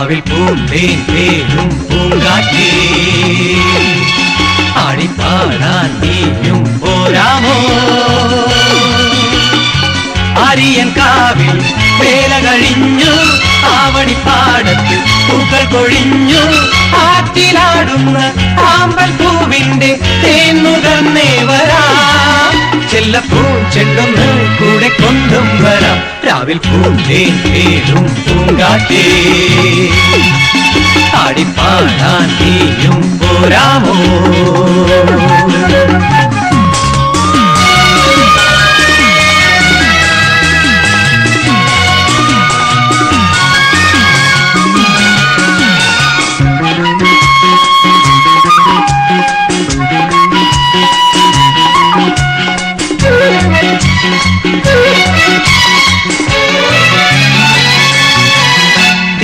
രാവിൽ പൂന്തേൻ പേരും പൂങ്കാറ്റേ. ആടിപ്പാടാൻ നീയും പോരാമോ? ആര്യൻ കാവിൽ വേല കഴിഞ്ഞു ആവണിപ്പാടത്ത് പൂക്കൾ കൊഴിഞ്ഞു. ആറ്റിലാടുന്ന ആമ്പൽ പൂവിന്റെ തേന്നുകർന്നേ വരാം ചെല്ലപ്പൂ രാവിൽ പൂന്തേൻ പേരും പൂങ്കാറ്റേ. ആടിപ്പാടാൻ നീയും പോരാമോ?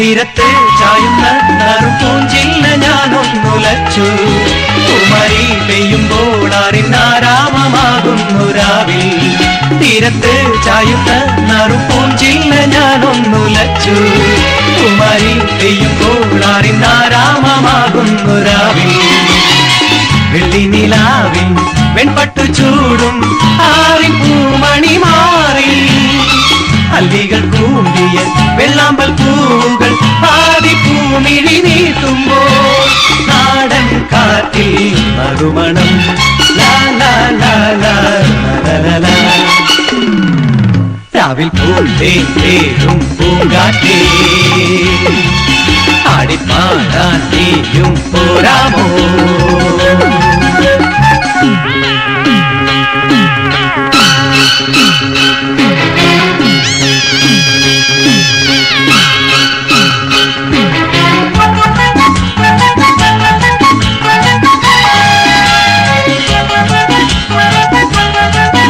തീരത്ത് ചായുന്ന നറുപൂഞ്ചില്ല ഞാനൊന്നുലച്ചു കുമരി പെയ്യുമ്പോൾ അറിനാരാമമാകുന്നു രാവിൽ. തീരത്ത് ചായുന്ന നറുപൂഞ്ചില്ല ഞാനൊന്നുലച്ചു കുമരി പെയ്യുമ്പോൾ അറിനാരാമമാകുന്നു രാവിൽ. വെള്ളി നിലാവിൽ വെൺപട്ടു ചൂടും ആറി പൂമണി മാറി. അല്ലികൾ കൂമ്പിയ വെള്ളാമ്പൽ പൂവുകൾ പൂമിഴി നീട്ടുമ്പോൾ നാടൻ കാറ്റിൽ മറുമണം. രാവിൽ പൂന്തേ പേരും പൂങ്കാറ്റേ ആടിപ്പാടാൻ നീയും പോരാമോ